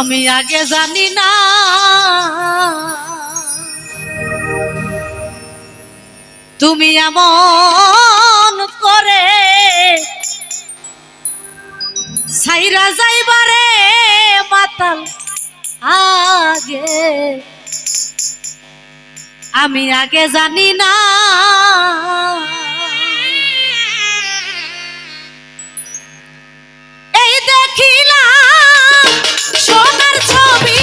আমি আগে জানি না। তুমি এমন করে সাইরা যাইবারে মাতাল আগে। আমি আগে জানি না। এই দেখিলাম সোনার ছবি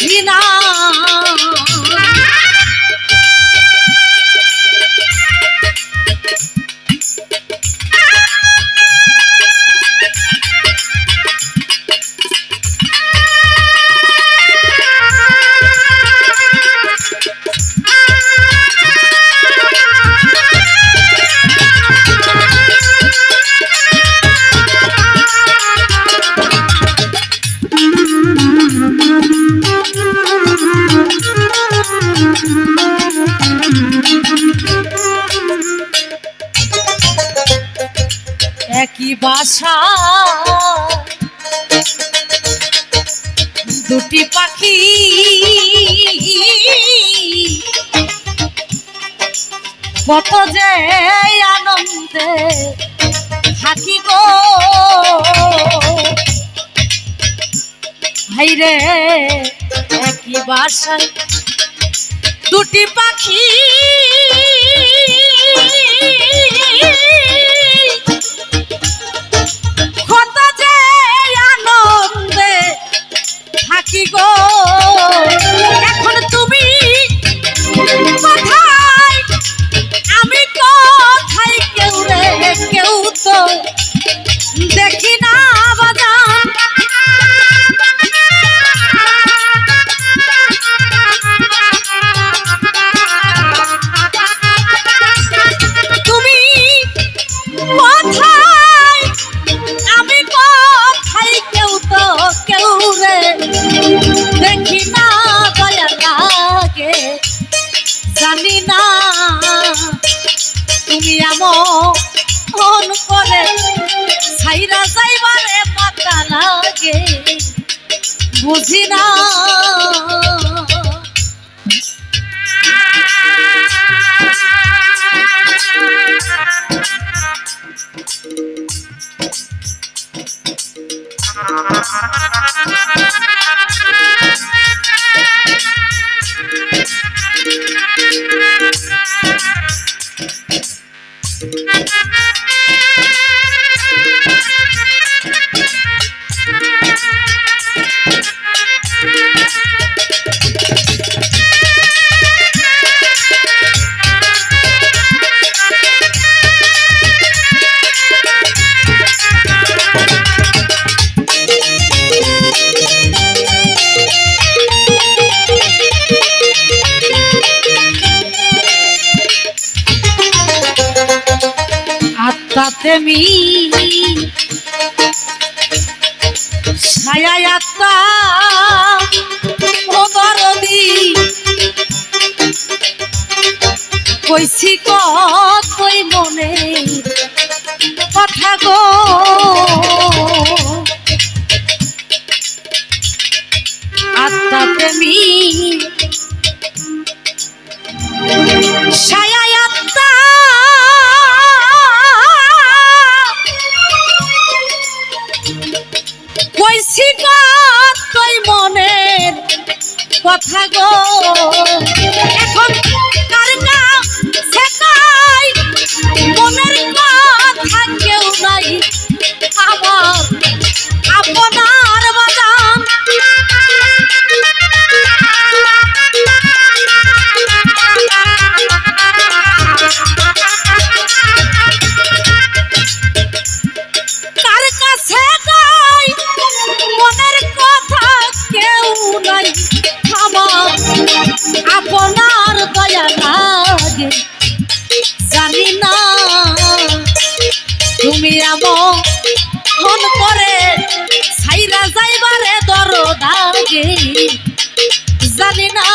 বুঝি না বাসা দুটি পাখি। কত যে আনন্দে থাকি গো। হাইরে একই বাসায় দুটি পাখি। গো লাগে। বুঝি না আত্মাতে মি ছায়া আত্মা ও দরদি। কইছি কই মনে কথা গো। আত্মাতে মি ছায়া কথা গো। এখন তুমি আমার মন করে সাইরা যাইবারে দর দাগে জানি না।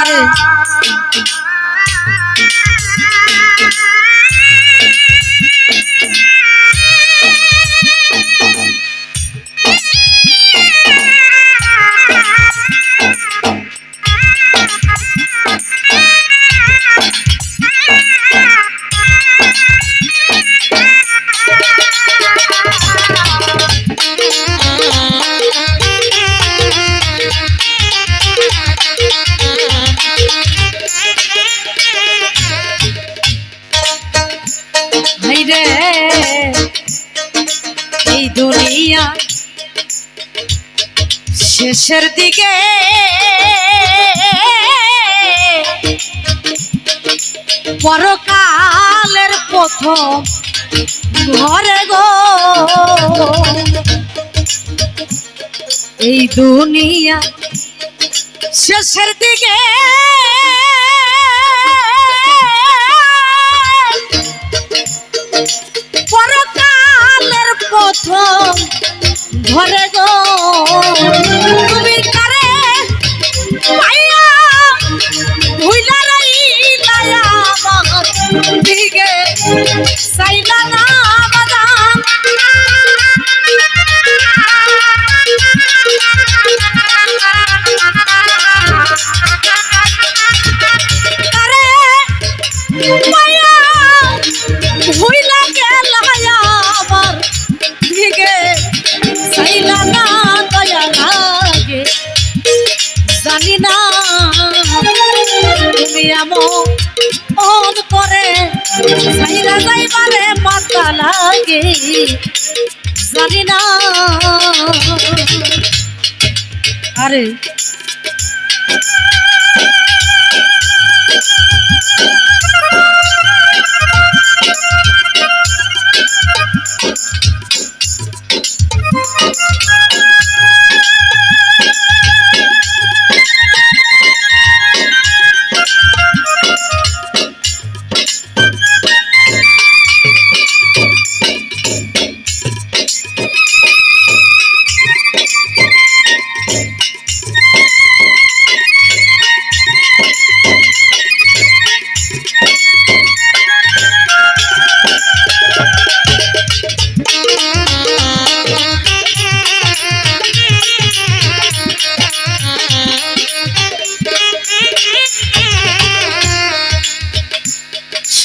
আরে শেষের দিকে পরকালের প্রথম ঘরে গো। এই দুনিয়া শেষের দিকে জানি না। তুমি এমন অন করে যাইবারে মাথা লাগে জানি না। আরে।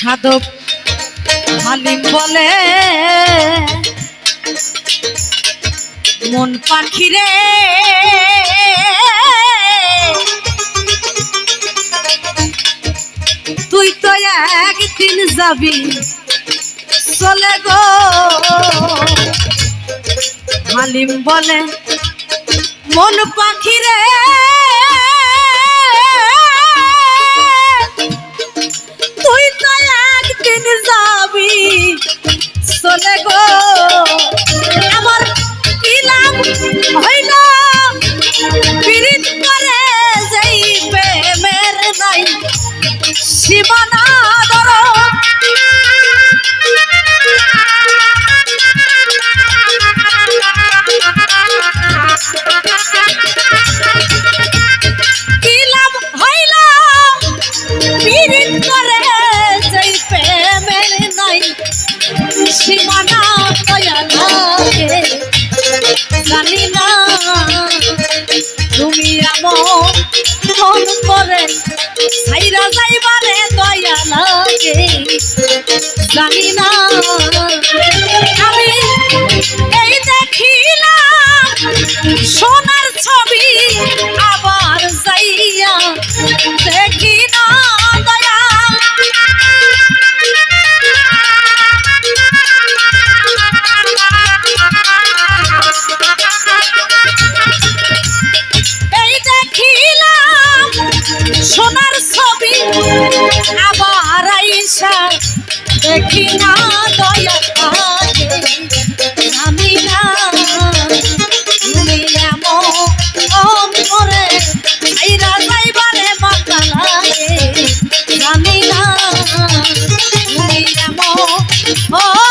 সাধক হালিম বলে, মন পাখিরে তুই তো একদিন যাবি চলে গো। হালিম বলে, মন পাখিরে যাবি? চলে গো আমার কি লাভ? হইল মন করে সাইরা যাইবারে দয়া লাগে। জানি না সোনার ছবি আবার আইসা। দেখি না দয়া আমি না। তুমি এমন করে আইরা যাইবারে মাতালায় আমি না। তুমি এমন